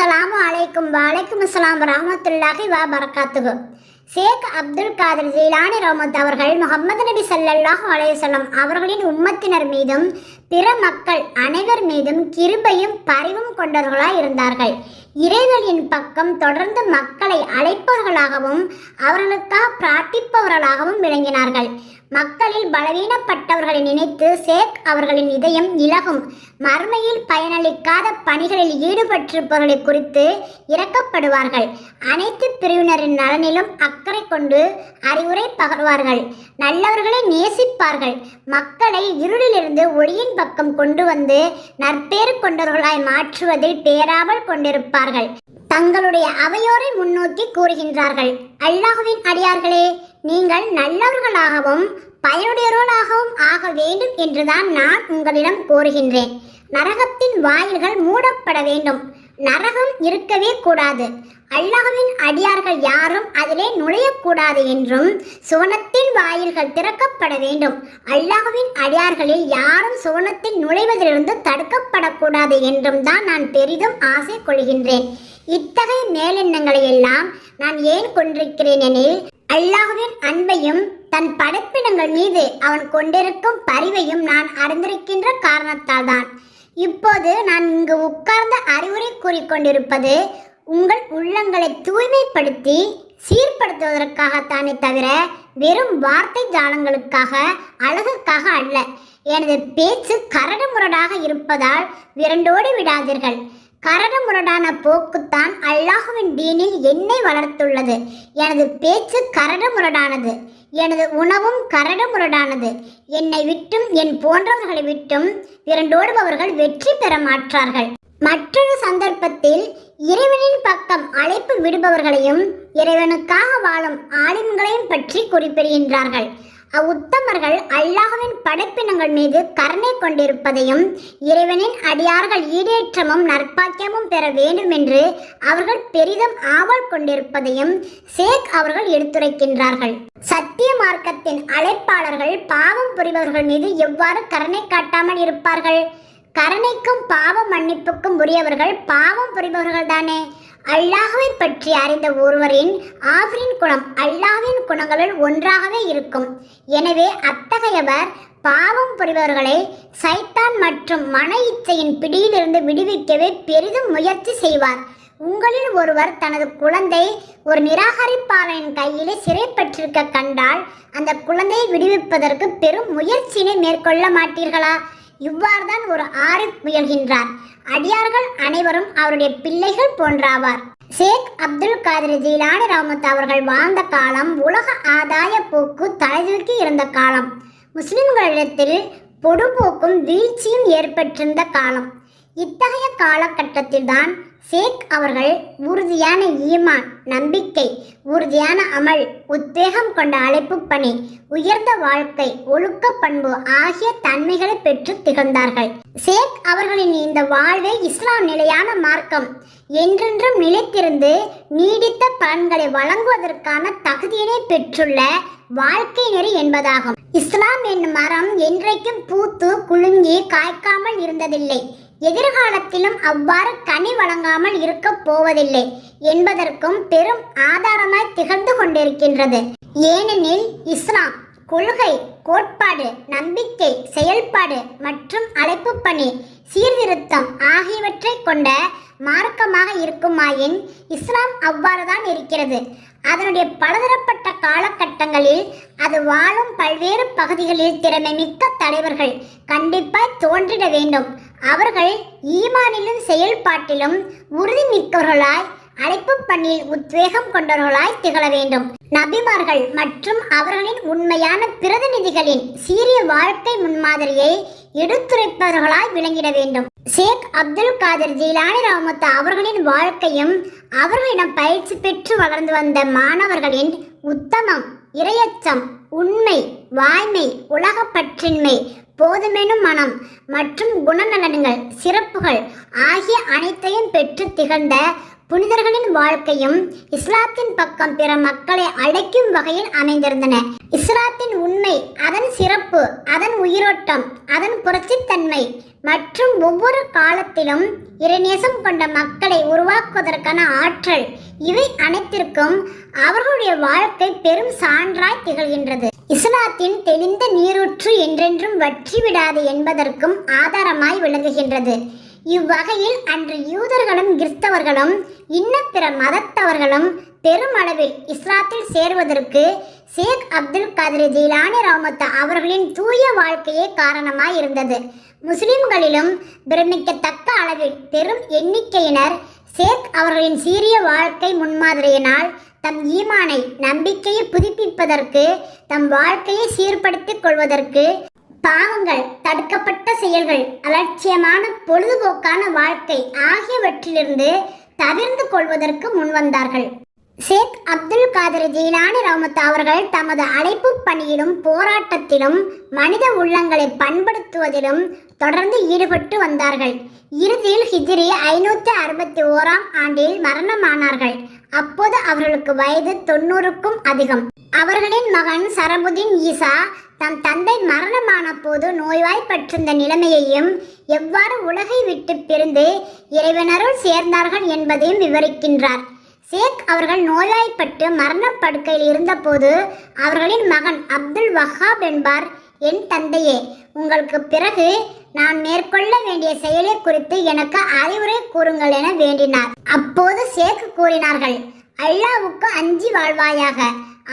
அஸ்ஸலாமு அலைக்கும். வலைக்கும் அஸ்ஸலாம் ரஹமத்துல்லாஹி வா பரக்காத்துகு ஷேக் அப்துல் காதர் ஜீலானி ரஹமத் அவர்கள் முகமது நபி ஸல்லல்லாஹு அலைஹி அவர்களின் உம்மத்தினர் மீதும் பிற மக்கள் அனைவர் மீதும் கிருபையும் பரிவும் கொண்டவர்களாய் இருந்தார்கள். இறைவனின் பக்கம் தொடர்ந்து மக்களை அழைப்பவர்களாகவும் அவர்களுக்காக பிரார்த்திப்பவர்களாகவும் விளங்கினார்கள். மக்களில் பலவீனப்பட்டவர்களை நினைத்து ஷேக் அவர்களின் இதயம் இலகும். மறுமையில் பயனளிக்காத பணிகளில் ஈடுபட்டிருப்பவர்களை குறித்து இறக்கப்படுவார்கள் அனைத்து பிரிவினரின் நலனிலும் அக்கறை கொண்டு அறிவுரை பகர்வார்கள். நல்லவர்களை நேசிப்பார்கள். மக்களை இருளிலிருந்து ஒளியின் பக்கம் கொண்டு வந்து நற்பேறு கொண்டவர்களாய் மாற்றுவதில் பேராமல் கொண்டிருப்பார்கள். தங்களுடைய அவையோரை முன்னோக்கி கூறுகின்றார்கள். அல்லாஹுவின் அடியார்களே நீங்கள் நல்லவர்களாகவும் பயனுடையவர்களாகவும் ஆக வேண்டும் என்றுதான் நான் உங்களிடம் கோருகின்றேன் நரகத்தின் வாயில்கள் மூடப்பட வேண்டும். நரகம் இருக்கவே கூடாது. அல்லாஹ்வின் அடியார்கள் யாரும் அதிலே நுழையக்கூடாது என்றும் சுவனத்தின் வாயில்கள் திறக்கப்பட வேண்டும். அல்லாஹ்வின் அடியார்களில் யாரும் சுவனத்தில் நுழைவதிலிருந்து தடுக்கப்படக்கூடாது என்றும் தான் நான் பெரிதும் ஆசை கொள்கின்றேன். இத்தகைய மேலெண்ணங்களை எல்லாம் நான் ஏன் கொண்டிருக்கிறேன் எனில் அல்லாஹுவின் அன்பையும் தன் படைப்பினங்கள் மீது அவன் கொண்டிருக்கும் பரிவையும் நான் அறிந்திருக்கின்ற காரணத்தால் தான் இப்போது நான் இங்கு உட்கார்ந்த அறிவுரை கூறிக்கொண்டிருப்பது உங்கள் உள்ளங்களை தூய்மைப்படுத்தி சீர்படுத்துவதற்காகத்தானே தவிர வெறும் வார்த்தை ஜாலங்களுக்காக அழகுக்காக அல்ல. எனது பேச்சு கரடுமுரடாக இருப்பதால் விரண்டோடி விடாதீர்கள். கரடுமுரடான போக்குத்தான் அல்லாஹுவின் டீனில் என்னை வளர்த்துள்ளது. எனது பேச்சு கரடுமுரடானது எனது உணவும் கரடுமுரடானது என்னை விட்டும் என் போன்றவர்களை விட்டும் விரண்டோடுபவர்கள் வெற்றி பெற மாற்றார்கள் மற்றொரு சந்தர்ப்பத்தில் இறைவனின் பக்கம் அழைப்பு விடுபவர்களையும் இறைவனுக்காக வாழும் ஆலிம்களையும் பற்றி குறிப்பிடுகின்றார்கள். அவ்வுத்தமர்கள் அல்லாஹுவின் படைப்பினங்கள் மீது கருணை கொண்டிருப்பதையும் இறைவனின் அடியார்கள் ஈடேற்றமும் நற்பாக்கியமும் பெற வேண்டும் என்று அவர்கள் பெரிதும் ஆவல் கொண்டிருப்பதையும் ஷேக் அவர்கள் எடுத்துரைக்கின்றார்கள். சத்திய மார்க்கத்தின் அழைப்பாளர்கள் பாவம் புரிபவர்கள் மீது எவ்வாறு கருணை காட்டாமல் இருப்பார்கள்? கருணைக்கும் பாவ மன்னிப்புக்கும் உரியவர்கள் பாவம் புரிபவர்கள் தானே அல்லாஹுவை பற்றி அறிந்த ஒருவரின் ஆஃப்ரின் குணம் அல்லாஹின் குணங்களுள் ஒன்றாகவே இருக்கும். எனவே அத்தகையவர் பாவம் புரிபவர்களை சைத்தான் மற்றும் மன இச்சையின் பிடியிலிருந்து விடுவிக்கவே பெரிதும் முயற்சி செய்வார். உங்களில் ஒருவர் தனது குழந்தை ஒரு நிராகரிப்பாளரின் கையிலே சிறைப்பட்டிருக்க கண்டால் அந்த குழந்தையை விடுவிப்பதற்கு பெரும் முயற்சியினை மேற்கொள்ள மாட்டீர்களா? இவ்வாறுதான் ஒரு ஆரிஃப் முயல்கின்றார். அடியார்கள் அனைவரும் அவருடைய பிள்ளைகள் போன்றாவார். ஷேக் அப்துல் காதிர் ஜீலானி ரஹமத் அவர்கள் வாழ்ந்த காலம் உலக ஆதாய போக்கு தலைதூக்கி இருந்த காலம். முஸ்லிம்களிடத்தில் பொடுபோக்கும் வீழ்ச்சியும் ஏற்பட்டிருந்த காலம். இத்தகைய காலகட்டத்தில்தான் ஷேக் அவர்கள் உறுதியான ஈமான் நம்பிக்கை உறுதியான அமல் உத்வேகம் கொண்ட அழைப்பு பணி உயர்ந்த வாழ்க்கை ஒழுக்க பண்பு ஆகிய தன்மைகளை பெற்று திகழ்ந்தார்கள். ஷேக் அவர்களின் இந்த வாழ்வே இஸ்லாம் நிலையான மார்க்கம். என்றென்றும் நிலைத்திருந்து நீடித்த பலன்களை வழங்குவதற்கான தகுதியினை பெற்றுள்ள வாழ்க்கை நெறி என்பதாகும். இஸ்லாம் என்னும் மரம் என்றைக்கும் பூத்து குலுங்கி காய்க்காமல் இருந்ததில்லை. எதிர்காலத்திலும் அவ்வாறு கனி வழங்காமல் இருக்கப் போவதில்லை என்பதற்கும் பெரும் ஆதாரமாய் திகழ்ந்து கொண்டிருக்கின்றது. ஏனெனில் இஸ்லாம் கொள்கை கோட்பாடு நம்பிக்கை செயல்பாடு மற்றும் அழைப்பு பணி சீர்திருத்தம் ஆகியவற்றை கொண்ட மார்க்கமாக இருக்குமாயின் இஸ்லாம் அவ்வாறுதான் இருக்கிறது. அதனுடைய பலதரப்பட்ட காலகட்டங்களில் அது வாழும் பல்வேறு பகுதிகளில் திறமை மிக்க தலைவர்கள் கண்டிப்பாய் தோன்றிட வேண்டும். அவர்கள் ஈமானிலும் செயல்பாட்டிலும் உறுதி மிக்கவர்களாய் அழைப்பு பணியில் உத்வேகம் கொண்டவர்களாய் திகழ வேண்டும். நபிமார்கள் மற்றும் அவர்களின் உண்மையான பிரதிநிதிகளின் சீரிய வாழ்க்கை முன்மாதிரியை எடுத்துரைப்பவர்களாய் விளங்கிட வேண்டும். ஷேக் அப்துல் காதர் ஜீலானி ரஹமத் அவர்களின் வாழ்க்கையும் அவர்களிடம் பயிற்சி பெற்று வளர்ந்து வந்த மாணவர்களின் உத்தமம் இரையச்சம் உண்மை வாய்மை உலகப்பற்றின்மை போதுமெனும் மனம் மற்றும் குணநலன்கள் சிறப்புகள் ஆகிய அனைத்தையும் பெற்று திகழ்ந்த புனிதர்களின் வாழ்க்கையும் இஸ்லாத்தின் பக்கம் பிற மக்களை அழைக்கும் வகையில் அமைந்திருந்தன. இஸ்லாத்தின் உண்மை அதன் சிறப்பு உயிரோட்டம் அதன் புரட்சித்தன்மை மற்றும் ஒவ்வொரு காலத்திலும் இறைநேசம் கொண்ட மக்களை உருவாக்குவதற்கான ஆற்றல் இவை அனைத்திற்கும் அவர்களுடைய வாழ்க்கை பெரும் சான்றாய் திகழ்கின்றது. இஸ்லாத்தின் தெளிந்த நீரூற்று என்றென்றும் வற்றி விடாது என்பதற்கும் ஆதாரமாய் விளங்குகின்றது. இவ்வகையில் அன்று யூதர்களும் கிறிஸ்தவர்களும் இன்ன பிற மதத்தவர்களும் பெருமளவில் இஸ்லாத்தில் சேருவதற்கு ஷேக் அப்துல் கதிர் ஜீலானி ரஹமத் அவர்களின் தூய வாழ்க்கையே காரணமாய் இருந்தது. முஸ்லிம்களிலும் பிரமிக்கத்தக்க அளவில் பெரும் எண்ணிக்கையினர் ஷேக் அவர்களின் சீரிய வாழ்க்கை முன்மாதிரியினால் தம் ஈமானை நம்பிக்கையை புதுப்பிப்பதற்கு தம் வாழ்க்கையை சீர்படுத்திக் கொள்வதற்கு பாவங்கள் தடுக்கப்பட்ட செயல்கள் அலட்சியமான பொழுதுபோக்கான வாழ்க்கை ஆகியவற்றிலிருந்து தவிர்ந்து கொள்வதற்கு முன்வந்தார்கள். ஷேக் அப்துல் காதர் ஜீலானி ரவுமத் அவர்கள் தமது அழைப்பு பணியிலும் போராட்டத்திலும் மனித உள்ளங்களை பண்படுத்துவதிலும் தொடர்ந்து ஈடுபட்டு வந்தார்கள். இறுதியில் ஹிஜ்ரி ஐநூற்றி அறுபத்தி ஓராம் ஆண்டில் மரணமானார்கள். அப்போது அவர்களுக்கு வயது தொண்ணூறுக்கும் அதிகம். அவர்களின் மகன் சரபுதீன் ஈசா தம் தந்தை மரணமான போது நோய்வாய்ப்பற்றிருந்த நிலைமையையும் எவ்வாறு உலகை விட்டு பிரிந்து இறைவனருள் சேர்ந்தார்கள் என்பதையும் விவரிக்கின்றார். ஷேக் அவர்கள் நோயாய்ப்பட்டு மரணப்படுக்கையில் இருந்தபோது அவர்களின் மகன் அப்துல் வஹாப் என்பார் என் தந்தையே உங்களுக்கு பிறகு நான் மேற்கொள்ள வேண்டிய செயலை குறித்து எனக்கு அறிவுரை கூறுங்கள் என வேண்டினார். அப்போது ஷேக் கூறினார்கள் அல்லாவுக்கு அஞ்சி வாழ்வாயாக.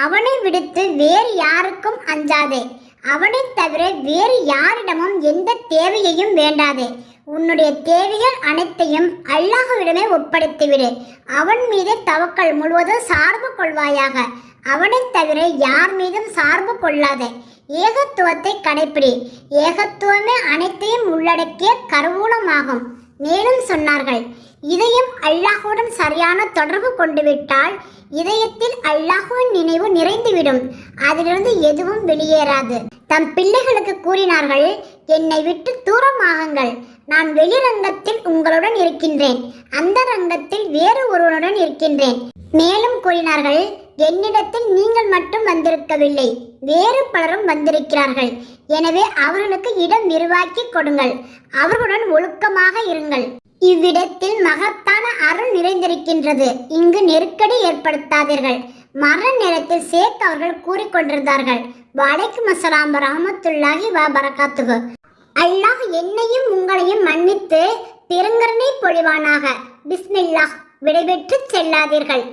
அவனை விடுத்து வேறு யாருக்கும் அஞ்சாதே. அவனைத் தவிர வேறு யாரிடமும் எந்த தேவையையும் வேண்டாதே. உன்னுடைய தேவைகள் அனைத்தையும் அல்லாஹுவிடமே ஒப்படைத்துவிடு. அவன் மீது தவக்கல் முழுவதும் சார்பு கொள்வாயாக. அவனைத் தவிர யார் மீதும் சார்பு கொள்ளாதே. ஏகத்துவத்தை கடைப்பிடி. ஏகத்துவமே அனைத்தையும் உள்ளடக்கிய கருவூலமாகும். மேலும் சொன்னார்கள் இதையும் அல்லாஹுடன் சரியான தொடர்பு கொண்டு விட்டால் இதயத்தில் அல்லாஹுவின் நினைவு நிறைந்துவிடும். அதிலிருந்து எதுவும் வெளியேறாது. தம் பிள்ளைகளுக்கு கூறினார்கள் என்னை விட்டு தூரமாகுங்கள் நான் வெளிரங்கத்தில் உங்களுடன் இருக்கின்றேன். அந்த ரங்கத்தில் வேறு ஒருவனுடன் இருக்கின்றேன். மேலும் கூறினார்கள் என்னிடத்தில் நீங்கள் மட்டும் வந்திருக்கவில்லை. வேறு பலரும் வந்திருக்கிறார்கள். எனவே அவர்களுக்கு இடம் விரிவாக்கி கொடுங்கள். அவர்களுடன் ஒழுக்கமாக இருங்கள். இவ்விடத்தில் மகத்தான அருள் நிறைந்திருக்கின்றது. இங்கு நெருக்கடி ஏற்படுத்தாதீர்கள். மரண நேரத்தில் சேத் அவர்கள் கூறிக்கொண்டிருந்தார்கள். வலைக்கும் அஸ்ஸலாம் ரஹமத்துல்லாஹி வா பரகாத்துகு அல்லாஹ் என்னையும் உங்களையும் மன்னித்து பெருங்கருணை பொழிவானாக. பிஸ்மில்லாஹ் விடைபெற்று செல்லாதீர்கள்.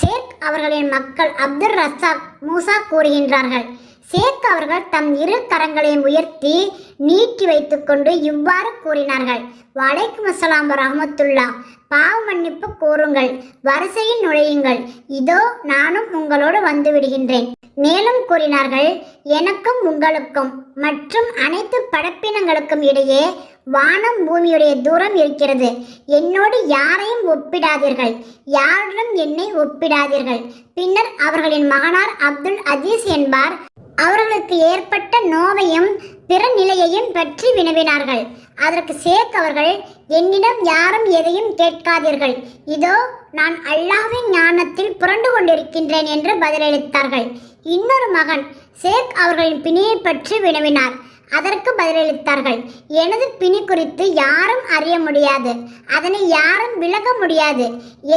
ஷேக் அவர்களின் மக்கள் அப்துல் ரசாக் மூசா கூறுகின்றார்கள். சேக் அவர்கள் தம் இரு கரங்களையும் உயர்த்தி நீட்டி வைத்துக்கொண்டு இவ்வாறு கூறினார்கள். வலைக்கும் அஸ்லாம் ரஹமத்துல்லா பாவ மன்னிப்பு கோருங்கள். வரிசையில் நுழையுங்கள். இதோ நானும் உங்களோடு வந்து விடுகின்றேன். மேலும் கூறினார்கள் எனக்கும் உங்களுக்கும் மற்றும் அனைத்து படைப்பினங்களுக்கும் இடையே வானம் பூமியுடைய தூரம் இருக்கிறது. என்னோடு யாரையும் ஒப்பிடாதீர்கள். யாருடன் என்னை ஒப்பிடாதீர்கள். பின்னர் அவர்களின் மகனார் அப்துல் அஜீஸ் என்பார். அவர்களுக்கு ஏற்பட்ட நோவையும் பிற நிலையையும் பற்றி வினவினார்கள். அதற்கு சேக் அவர்கள் என்னிடம் யாரும் எதையும் கேட்காதீர்கள். இதோ நான் அல்லாஹ்வின் ஞானத்தில் புரண்டு கொண்டிருக்கின்றேன் என்று பதிலளித்தார்கள். இன்னொரு மகன் சேக் அவர்களின் பிணியை பற்றி வினவினார். அதற்கு பதிலளித்தார்கள் எனது பிணி குறித்து யாரும் அறிய முடியாது. அதனை யாரும் விலக முடியாது.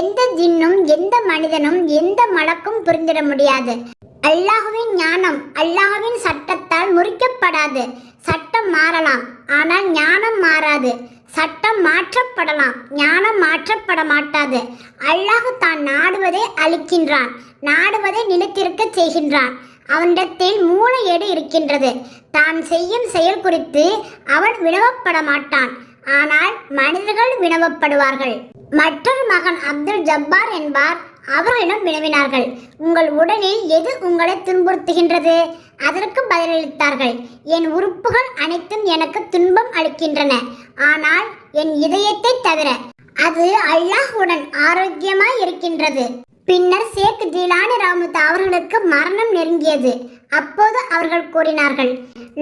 எந்த ஜின்னும் எந்த மனிதனும் எந்த மலக்கும் புரிந்திட முடியாது. அல்லாஹுவின் ஞானம் அல்லாஹுவின் சட்டத்தால் முறிக்கப்படாது. சட்டம் மாறலாம் ஆனால் ஞானம் மாறாது. சட்டம் மாற்றப்படலாம் ஞானம் மாற்றப்பட மாட்டாது. அல்லாஹு தான் நாடுவதை அழிக்கின்றான் நாடுவதை நிலைத்திருக்க செய்கின்றான். அவனிடத்தில் மூல ஏடு இருக்கின்றது. தான் செய்யும் செயல் குறித்து அவன் வினவப்பட மாட்டான் ஆனால் மனிதர்கள் வினவப்படுவார்கள். மற்றொரு மகன் அப்துல் ஜப்பார் என்பார் அவர்களிடம் வினவினார்கள். உங்கள் உடலில் எது உங்களை துன்புறுத்துகின்றது? அதற்கு பதிலளித்தார்கள். என் உறுப்புகள் அனைத்தும் எனக்கு துன்பம் அளிக்கின்றன. ஆனால் என் இதயத்தை தவிர அது அல்லாஹுடன் ஆரோக்கியமாய் இருக்கின்றது. பின்னர் சேக் ஜிலானி ராமுத் அவர்களுக்கு மரணம் நெருங்கியது. அப்போது அவர்கள் கூறினார்கள்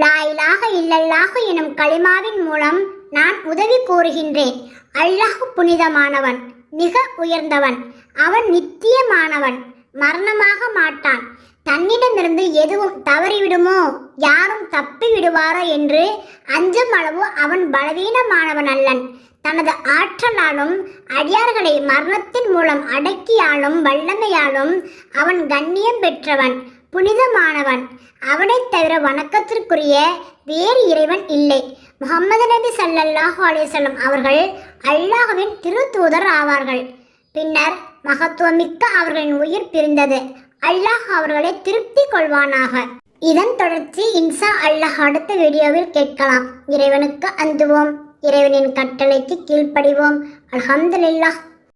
லாயிலாக இல்லல்லாக எனும் களிமாவின் மூலம் நான் உதவி கூறுகின்றேன் அல்லாஹ் புனிதமானவன். மிக உயர்ந்தவன். அவன் நித்தியமானவன். மரணமாக மாட்டான். தன்னிடமிருந்து எதுவும் தவறிவிடுமோ யாரும் தப்பி விடுவாரோ என்று அஞ்சும் அளவு அவன் பலவீனமானவன் அல்லன். தனது ஆற்றலாலும் அடியார்களை மரணத்தின் மூலம் அடக்கியாலும் வல்லமையாலும் அவன் கண்ணியம் பெற்றவன் புனிதமானவன். அவனைத் தவிர வணக்கத்திற்குரிய வேறு இறைவன் இல்லை. முகமது நபி ஸல்லல்லாஹு அலிசல்லம் அவர்கள் அல்லாஹ்வின் திருத்தூதர் ஆவார்கள். பின்னர் மகத்துவமிக்க அவர்களின் உயிர் பிரிந்தது. அல்லாஹ் அவர்களை திருப்தி கொள்வானாக. இதன் தொடர்ச்சி இன்சா அல்லாஹ் அடுத்த வீடியோவில் கேட்கலாம். இறைவனுக்கு அந்துவோம். இறைவனின் கட்டளைக்கு கீழ்ப்படிவோம். அல்ஹம்துலில்லாஹ்.